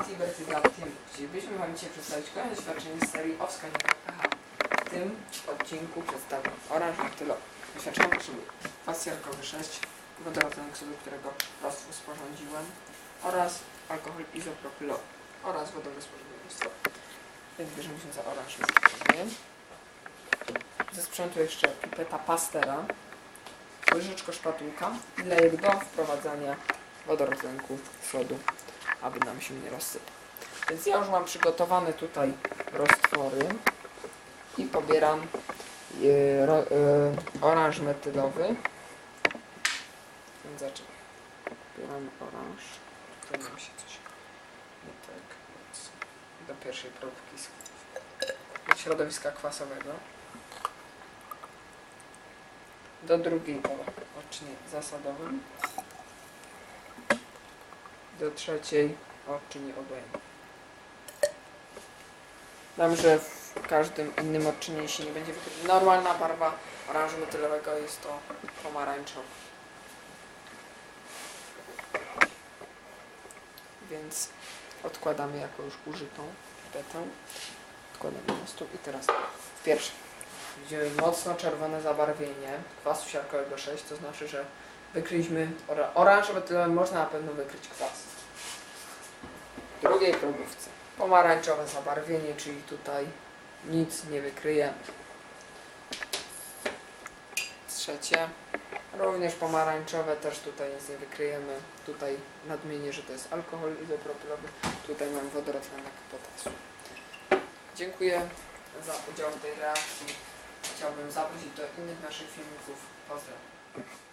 strony Mati Bertygatiem. Chcielibyśmy Wam dzisiaj przedstawić kolejne doświadczenie z serii o wskaźnikach. W tym odcinku przedstawię oranż metylowy. Doświadczenie potrzebuje kwas siarkowy 6, wodorod oksydu, którego roztwór sporządziłem oraz alkohol izopropylowy oraz wodowe spożywiennictwo. Więc bierzemy się za oranż metylowy. Ze sprzętu jeszcze pipeta pastera, łyżeczko szpatułka i lejek do wprowadzania wodorotlenku sodu, aby nam się nie rozsypał. Więc ja już mam przygotowane tutaj roztwory i pobieram e, ro, e, oranż metylowy. Więc zaczynam. Pobieram oranż. Tutaj nam się coś nie tak. Do pierwszej próbki z do środowiska kwasowego. Do drugiej o odczynie zasadowym do trzeciej odczyni obojętnej. Dam, że w każdym innym odczynie się nie będzie wykryć. Normalna barwa oranżu metylowego jest to pomarańczowa. Więc odkładamy jako już użytą petę. Odkładamy na stół i teraz pierwsze. Widzimy mocno czerwone zabarwienie kwasu siarkowego 6, to znaczy, że wykryliśmy ora oranż metylowy, można na pewno wykryć kwas. Drugiej próbówce pomarańczowe zabarwienie, czyli tutaj nic nie wykryjemy. Trzecie, również pomarańczowe, też tutaj nic nie wykryjemy. Tutaj nadmienię, że to jest alkohol izopropylowy, tutaj mam wodorotlenek potasu. Dziękuję za udział w tej reakcji. Chciałbym zaprosić do innych naszych filmików. Pozdrawiam.